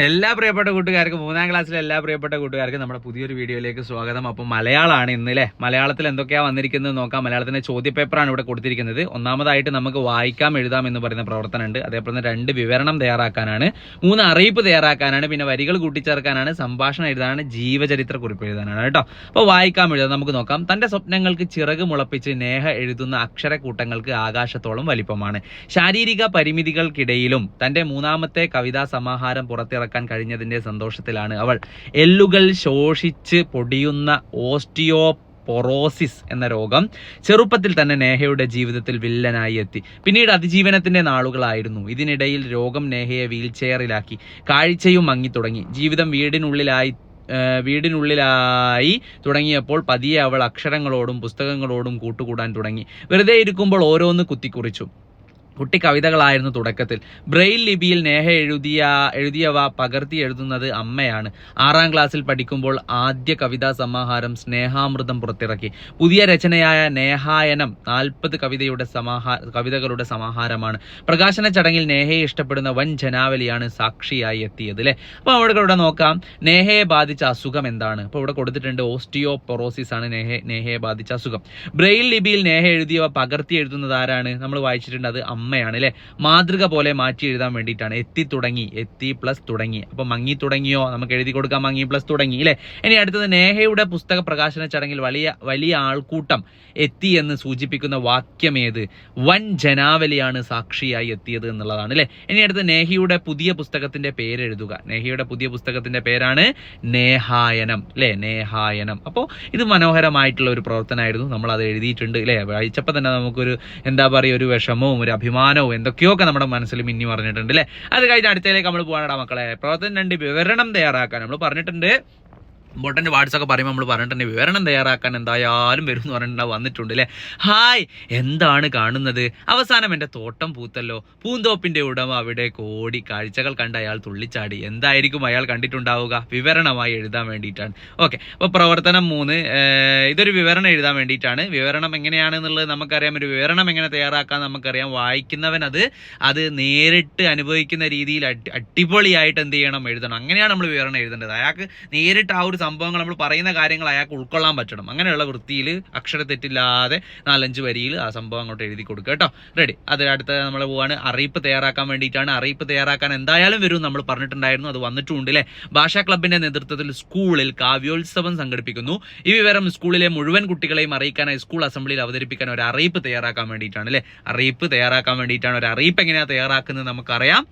എല്ലാ പ്രിയപ്പെട്ട കൂട്ടുകാർക്കും മൂന്നാം ക്ലാസ്സിലെ എല്ലാ പ്രിയപ്പെട്ട കൂട്ടുകാർക്കും നമ്മുടെ പുതിയൊരു വീഡിയോയിലേക്ക് സ്വാഗതം. അപ്പോൾ മലയാളമാണ് ഇന്ന് അല്ലേ മലയാളത്തിൽ എന്തൊക്കെയാണ് വന്നിരിക്കുന്നത് നോക്കാം. മലയാളത്തിന്റെ ചോദ്യപേപ്പറാണ് ഇവിടെ കൊടുത്തിരിക്കുന്നത്. ഒന്നാമതായിട്ട് നമുക്ക് വായിക്കാം എഴുതാം എന്ന് പറയുന്ന പ്രവർത്തനമുണ്ട്. അതേപോലെ തന്നെ രണ്ട് വിവരണം തയ്യാറാക്കാനാണ് മൂന്ന് അറിയിപ്പ് തയ്യാറാക്കാനാണ് പിന്നെ വരികൾ കൂട്ടിച്ചേർക്കാനാണ് സംഭാഷണം എഴുതാനാണ് ജീവചരിത്ര കുറിപ്പ് എഴുതാനാണ് കേട്ടോ. അപ്പോൾ വായിക്കാം എഴുതാം. നമുക്ക് നോക്കാം. തന്റെ സ്വപ്നങ്ങൾക്ക് ചിറക് മുളപ്പിച്ച് നേഹ എഴുതുന്ന അക്ഷരക്കൂട്ടങ്ങൾക്ക് ആകാശത്തോളം വലിപ്പമാണ്. ശാരീരിക പരിമിതികൾക്കിടയിലും തന്റെ മൂന്നാമത്തെ കവിതാ സമാഹാരം പുറത്തിറക്കാൻ കഴിഞ്ഞതിന്റെ സന്തോഷത്തിലാണ് അവൾ. എല്ലുകൾ ശോഷിച്ച് പൊടിയുന്ന ഓസ്റ്റിയോ പൊറോസിസ് എന്ന രോഗം ചെറുപ്പത്തിൽ തന്നെ നേഹയുടെ ജീവിതത്തിൽ വില്ലനായി എത്തി. പിന്നീട് അതിജീവനത്തിന്റെ നാളുകളായിരുന്നു. ഇതിനിടയിൽ രോഗം നേഹയെ വീൽ ചെയറിലാക്കി കാഴ്ചയും മങ്ങിത്തുടങ്ങി ജീവിതം വീടിനുള്ളിലായി വീടിനുള്ളിലായി തുടങ്ങിയപ്പോൾ പതിയെ അവൾ അക്ഷരങ്ങളോടും പുസ്തകങ്ങളോടും കൂട്ടുകൂടാൻ തുടങ്ങി. വെറുതെ ഇരിക്കുമ്പോൾ ഓരോന്ന് കുത്തിക്കുറിച്ചു. കുട്ടി കവിതകളായിരുന്നു തുടക്കത്തിൽ. ബ്രെയിൽ ലിപിയിൽ നേഹ എഴുതിയ എഴുതിയവ പകർത്തി എഴുതുന്നത് അമ്മയാണ്. ആറാം ക്ലാസ്സിൽ പഠിക്കുമ്പോൾ ആദ്യ കവിതാ സമാഹാരം സ്നേഹാമൃതം പുറത്തിറക്കി. പുതിയ രചനയായ നേഹായനം നാൽപ്പത് കവിതയുടെ സമാഹാ കവിതകളുടെ സമാഹാരമാണ്. പ്രകാശന ചടങ്ങിൽ നേഹയെ ഇഷ്ടപ്പെടുന്ന വൻ ജനാവലിയാണ് സാക്ഷിയായി എത്തിയത് അല്ലേ അപ്പോൾ അവിടെ ഇവിടെ നോക്കാം. നേഹയെ ബാധിച്ച അസുഖം എന്താണ്? അപ്പോൾ ഇവിടെ കൊടുത്തിട്ടുണ്ട് ഓസ്റ്റിയോ പൊറോസിസ് ആണ് നേഹ നേഹയെ ബാധിച്ച അസുഖം. ബ്രെയിൽ ലിപിയിൽ നേഹ എഴുതിയവ പകർത്തി എഴുതുന്നത് ആരാണ്? നമ്മൾ വായിച്ചിട്ടുണ്ട് അത് അമ്മയാണ് അല്ലെ മാതൃക പോലെ മാറ്റി എഴുതാൻ വേണ്ടിയിട്ടാണ്. എത്തി തുടങ്ങി എത്തി പ്ലസ് തുടങ്ങി. അപ്പൊ മങ്ങി തുടങ്ങിയോ? നമുക്ക് എഴുതി കൊടുക്കാം മങ്ങി പ്ലസ് തുടങ്ങി അല്ലെ ഇനി അടുത്തത് നേഹയുടെ പുസ്തക പ്രകാശന ചടങ്ങിൽ വലിയ വലിയ ആൾക്കൂട്ടം എത്തി എന്ന് സൂചിപ്പിക്കുന്ന വാക്യം വാക്യമേത് വൻ ജനാവലിയാണ് സാക്ഷിയായി എത്തിയത് എന്നുള്ളതാണ് അല്ലെ ഇനി അടുത്ത് നേഹിയുടെ പുതിയ പുസ്തകത്തിന്റെ പേര് എഴുതുക. നേഹിയുടെ പുതിയ പുസ്തകത്തിന്റെ പേരാണ് നേഹായനം അല്ലെ നേഹായനം. അപ്പോൾ ഇത് മനോഹരമായിട്ടുള്ള ഒരു പ്രവർത്തനമായിരുന്നു. നമ്മൾ അത് എഴുതിയിട്ടുണ്ട് അല്ലെ വായിച്ചപ്പോൾ തന്നെ നമുക്കൊരു എന്താ പറയുക ഒരു വിഷമവും ഒരു അഭിമാനവും എന്തൊക്കെയൊക്കെ നമ്മുടെ മനസ്സിൽ മിന്നി പറഞ്ഞിട്ടുണ്ട് അല്ലെ? അത് കഴിഞ്ഞ് അടുത്തതിലേക്ക് നമ്മൾ പോകാനടാ മക്കളെ. പ്രവർത്തനം രണ്ട് വിവരണം തയ്യാറാക്കാൻ. നമ്മൾ പറഞ്ഞിട്ടുണ്ട് ഇമ്പോർട്ടന്റ് വാർഡ്സ് ഒക്കെ പറയുമ്പോൾ നമ്മൾ പറഞ്ഞിട്ടുണ്ട് വിവരണം തയ്യാറാക്കാൻ എന്തായാലും വരും എന്ന് പറഞ്ഞിട്ട് വന്നിട്ടുണ്ട് അല്ലേ ഹായ് എന്താണ് കാണുന്നത്? അവസാനം എന്റെ തോട്ടം പൂത്തല്ലോ. പൂന്തോപ്പിന്റെ ഉടമ അവിടെ കോടി കാഴ്ചകൾ കണ്ട് അയാൾ തുള്ളിച്ചാടി. എന്തായിരിക്കും അയാൾ കണ്ടിട്ടുണ്ടാവുക? വിവരണമായി എഴുതാൻ വേണ്ടിയിട്ടാണ്. ഓക്കെ അപ്പോൾ പ്രവർത്തനം മൂന്ന് ഇതൊരു വിവരണം എഴുതാൻ വേണ്ടിയിട്ടാണ്. വിവരണം എങ്ങനെയാണ് എന്നുള്ളത് നമുക്കറിയാം. ഒരു വിവരണം എങ്ങനെ തയ്യാറാക്കാൻ നമുക്കറിയാം. വായിക്കുന്നവൻ അത് അത് നേരിട്ട് അനുഭവിക്കുന്ന രീതിയിൽ അടിപൊളിയായിട്ട് എന്ത് ചെയ്യണം? എഴുതണം. അങ്ങനെയാണ് നമ്മൾ വിവരണം എഴുതേണ്ടത്. അയാൾക്ക് നേരിട്ട് ആ ഒരു സംഭവങ്ങൾ നമ്മൾ പറയുന്ന കാര്യങ്ങൾ അയാൾക്ക് ഉൾക്കൊള്ളാൻ പറ്റണം. അങ്ങനെയുള്ള വൃത്തിയിൽ അക്ഷര തെറ്റില്ലാതെ നാലഞ്ച് വരിയിൽ ആ സംഭവം അങ്ങോട്ട് എഴുതി കൊടുക്കുക കേട്ടോ. റെഡി അതിനടുത്ത് നമ്മൾ പോവാണ്. അറിയിപ്പ് തയ്യാറാക്കാൻ വേണ്ടിയിട്ടാണ്. അറിയിപ്പ് തയ്യാറാക്കാൻ എന്തായാലും വരും നമ്മൾ പറഞ്ഞിട്ടുണ്ടായിരുന്നു. അത് വന്നിട്ടുണ്ട് അല്ലേ ഭാഷാ ക്ലബിന്റെ നേതൃത്വത്തിൽ സ്കൂളിൽ കാവ്യോത്സവം സംഘടിപ്പിക്കുന്നു. ഈ വിവരം സ്കൂളിലെ മുഴുവൻ കുട്ടികളെയും അറിയിക്കാനായി സ്കൂൾ അസംബ്ലിയിൽ അവതരിപ്പിക്കാൻ ഒരു അറിയിപ്പ് തയ്യാറാക്കാൻ വേണ്ടിയിട്ടാണ് അല്ലേ അറിയിപ്പ് തയ്യാറാക്കാൻ വേണ്ടിയിട്ടാണ്. ഒരു അറിയിപ്പ് എങ്ങനെയാണ് തയ്യാറാക്കുന്നത് നമുക്കറിയാം.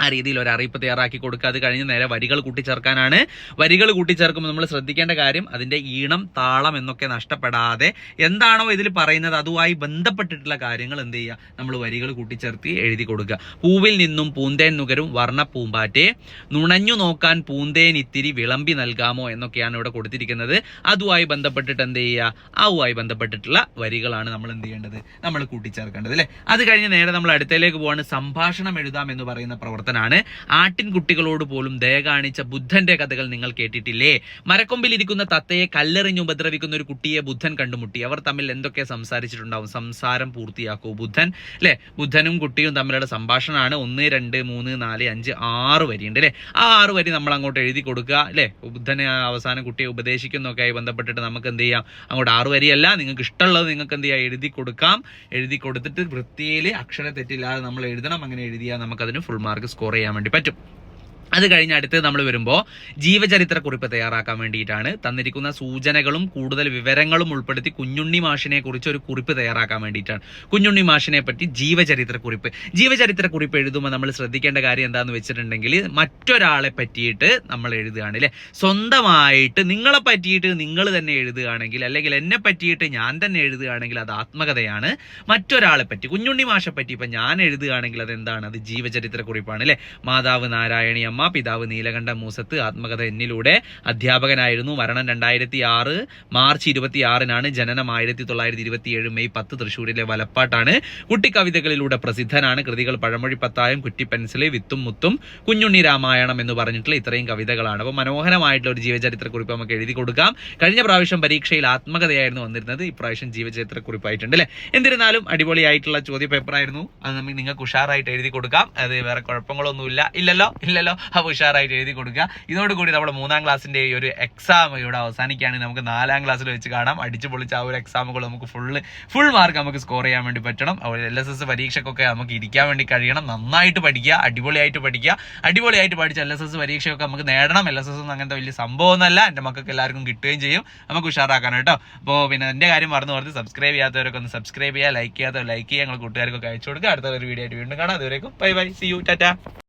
ആ രീതിയിൽ ഒരു അറിയിപ്പ് തയ്യാറാക്കി കൊടുക്കുക. അത് കഴിഞ്ഞ് നേരെ വരികൾ കൂട്ടിച്ചേർക്കാനാണ്. വരികൾ കൂട്ടിച്ചേർക്കുമ്പോൾ നമ്മൾ ശ്രദ്ധിക്കേണ്ട കാര്യം അതിന്റെ ഈണം താളം എന്നൊക്കെ നഷ്ടപ്പെടാതെ എന്താണോ ഇതിൽ പറയുന്നത് അതുമായി ബന്ധപ്പെട്ടിട്ടുള്ള കാര്യങ്ങൾ എന്ത് ചെയ്യുക? നമ്മൾ വരികൾ കൂട്ടിച്ചേർത്ത് എഴുതി കൊടുക്കുക. പൂവിൽ നിന്നും പൂന്തേൻ നുകരും വർണ പൂമ്പാറ്റെ. നുണഞ്ഞു നോക്കാൻ പൂന്തേൻ ഇത്തിരി വിളമ്പി നൽകാമോ എന്നൊക്കെയാണ് ഇവിടെ കൊടുത്തിരിക്കുന്നത്. അതുമായി ബന്ധപ്പെട്ടിട്ട് എന്ത് ചെയ്യുക? അതുമായി ബന്ധപ്പെട്ടിട്ടുള്ള വരികളാണ് നമ്മൾ എന്ത് ചെയ്യേണ്ടത്? നമ്മൾ കൂട്ടിച്ചേർക്കേണ്ടത് അല്ലേ? അത് കഴിഞ്ഞ് നേരെ നമ്മൾ അടുത്തയിലേക്ക് പോവാണ്. സംഭാഷണം എഴുതാം എന്ന് പറയുന്ന പ്രവർത്തനമാണ് ആട്ടിൻകുട്ടികളോട് പോലും ദയ കാണിച്ച ബുദ്ധന്റെ കഥകൾ നിങ്ങൾ കേട്ടിട്ടില്ലേ? മരക്കൊമ്പിൽ ഇരിക്കുന്ന തത്തയെ കല്ലെറിഞ്ഞ് ഉപദ്രവിക്കുന്ന ഒരു കുട്ടിയെ ബുദ്ധൻ കണ്ടുമുട്ടി. അവർ തമ്മിൽ എന്തൊക്കെ സംസാരിച്ചിട്ടുണ്ടാവും? സംസാരം പൂർത്തിയാക്കൂ ബുദ്ധൻ. അല്ലെ ബുദ്ധനും കുട്ടിയും തമ്മിലുള്ള സംഭാഷണമാണ് ഒന്ന് രണ്ട് മൂന്ന് നാല് അഞ്ച് ആറ് വരിയുണ്ട് അല്ലെ ആ ആറ് വരി നമ്മൾ അങ്ങോട്ട് എഴുതി കൊടുക്കുക അല്ലെ ബുദ്ധനെ അവസാനം കുട്ടിയെ ഉപദേശിക്കുന്നൊക്കെ ആയി ബന്ധപ്പെട്ടിട്ട് നമുക്ക് എന്ത് ചെയ്യാം? അങ്ങോട്ട് ആറ് വരിയല്ല. നിങ്ങൾക്ക് ഇഷ്ടമുള്ളത് നിങ്ങൾക്ക് എന്ത് ചെയ്യാം? എഴുതി കൊടുക്കാം. എഴുതി കൊടുത്തിട്ട് വൃത്തിയിൽ അക്ഷര തെറ്റില്ലാതെ നമ്മൾ എഴുതണം. അങ്ങനെ എഴുതിയാൽ നമുക്കതിന് ഫുൾ മാർക്ക് സ്കോർ ചെയ്യാൻ വേണ്ടി പറ്റും. അത് കഴിഞ്ഞ് അടുത്ത് നമ്മൾ വരുമ്പോൾ ജീവചരിത്ര കുറിപ്പ് തയ്യാറാക്കാൻ വേണ്ടിയിട്ടാണ് തന്നിരിക്കുന്ന സൂചനകളും കൂടുതൽ വിവരങ്ങളും ഉൾപ്പെടുത്തി കുഞ്ഞുണ്ണി മാഷിനെ കുറിച്ച് ഒരു കുറിപ്പ് തയ്യാറാക്കാൻ വേണ്ടിയിട്ടാണ്. കുഞ്ഞുണ്ണി മാഷിനെ പറ്റി ജീവചരിത്ര കുറിപ്പ് ജീവചരിത്ര കുറിപ്പ് എഴുതുമ്പോൾ നമ്മൾ ശ്രദ്ധിക്കേണ്ട കാര്യം എന്താണെന്ന് വെച്ചിട്ടുണ്ടെങ്കിൽ മറ്റൊരാളെ പറ്റിയിട്ട് നമ്മൾ എഴുതുകയാണ് അല്ലേ? സ്വന്തമായിട്ട് നിങ്ങളെ പറ്റിയിട്ട് നിങ്ങൾ തന്നെ എഴുതുകയാണെങ്കിൽ അല്ലെങ്കിൽ എന്നെ പറ്റിയിട്ട് ഞാൻ തന്നെ എഴുതുകയാണെങ്കിൽ അത് ആത്മകഥയാണ്. മറ്റൊരാളെ പറ്റി കുഞ്ഞുണ്ണി മാഷെ പറ്റി ഇപ്പം ഞാൻ എഴുതുകയാണെങ്കിൽ അത് എന്താണ് അത് ജീവചരിത്ര കുറിപ്പാണ് അല്ലേ? മാതാവ് നാരായണി അമ്മ അമ്മ പിതാവ് നീലകണ്ഠ മൂസത്ത് ആത്മകഥ എന്നിലൂടെ അധ്യാപകനായിരുന്നു. മരണം രണ്ടായിരത്തി ആറ് മാർച്ച് ഇരുപത്തിയാറിനാണ് ജനനം. ആയിരത്തി തൊള്ളായിരത്തി ഇരുപത്തിയേഴ് മെയ് പത്ത് തൃശ്ശൂരിലെ വലപ്പാട്ടാണ്. കുട്ടിക്കവിതകളിലൂടെ പ്രസിദ്ധനാണ്. കൃതികൾ പഴമൊഴി പത്തായം കുറ്റി പെൻസിൽ വിത്തും മുത്തും കുഞ്ഞുണ്ണി രാമായണം എന്ന് പറഞ്ഞിട്ടുള്ള ഇത്രയും കവിതകളാണ്. അപ്പോൾ മനോഹരമായിട്ടുള്ള ഒരു ജീവചരിത്രക്കുറിപ്പ് നമുക്ക് എഴുതി കൊടുക്കാം. കഴിഞ്ഞ പ്രാവശ്യം പരീക്ഷയിൽ ആത്മകഥയായിരുന്നു വന്നിരുന്നത്. ഇപ്രാവശ്യം ജീവചരിത്രക്കുറിപ്പായിട്ടുണ്ട് അല്ലേ? എന്നിരുന്നാലും അടിപൊളിയായിട്ടുള്ള ചോദ്യ പേപ്പറായിരുന്നു അത് നമുക്ക് നിങ്ങൾക്ക് ഉഷാറായിട്ട് എഴുതി കൊടുക്കാം. അത് വേറെ കുഴപ്പങ്ങളൊന്നുമില്ല. ഇല്ലല്ലോ? ഇല്ലല്ലോ? അപ്പോൾ ഉഷാറായിട്ട് എഴുതി കൊടുക്കുക. ഇതോടുകൂടി നമ്മുടെ മൂന്നാം ക്ലാസ്സിന്റെ ഈ ഒരു എക്സാം ഇവിടെ അവസാനിക്കുകയാണെങ്കിൽ നമുക്ക് നാലാം ക്ലാസ്സിൽ വെച്ച് കാണാം. അടിച്ചു പൊളിച്ച് ആ ഒരു എക്സാമുകൾ നമുക്ക് ഫുള്ള് ഫുൾ മാർക്ക് നമുക്ക് സ്കോർ ചെയ്യാൻ വേണ്ടി പറ്റണം. എൽ എസ് എസ് പരീക്ഷയ്ക്കൊക്കെ നമുക്ക് ഇരിക്കാൻ വേണ്ടി കഴിയണം. നന്നായിട്ട് പഠിക്കുക അടിപൊളിയായിട്ട് പഠിക്കുക. അടിപൊളിയായിട്ട് പഠിച്ച എൽ എസ് എസ് പരീക്ഷയൊക്കെ നമുക്ക് നേടണം. എൽ എസ് എസ് ഒന്നും അങ്ങനത്തെ വലിയ സംഭവമൊന്നുമല്ല. എന്റെ മക്കൾക്ക് എല്ലാവർക്കും കിട്ടുകയും ചെയ്യും. നമുക്ക് ഉഷാറാക്കാൻ കേട്ടോ. അപ്പോൾ പിന്നെ എന്റെ കാര്യം മറന്നു പറഞ്ഞ് സബ്സ്ക്രൈബ് ചെയ്യാത്തവരൊക്കെ ഒന്ന് സബ്സ്ക്രൈബ് ചെയ്യുക ലൈക്ക് ചെയ്യാത്തവർ ലൈക്ക് ചെയ്യുക. ഞങ്ങൾ കൂട്ടുകാർക്കൊക്കെ അയച്ചു കൊടുക്കുക. അടുത്ത ഒരു വീഡിയോ ആയിട്ട് വീണ്ടും കാണാം. അതുവരേക്കും bye bye see you tata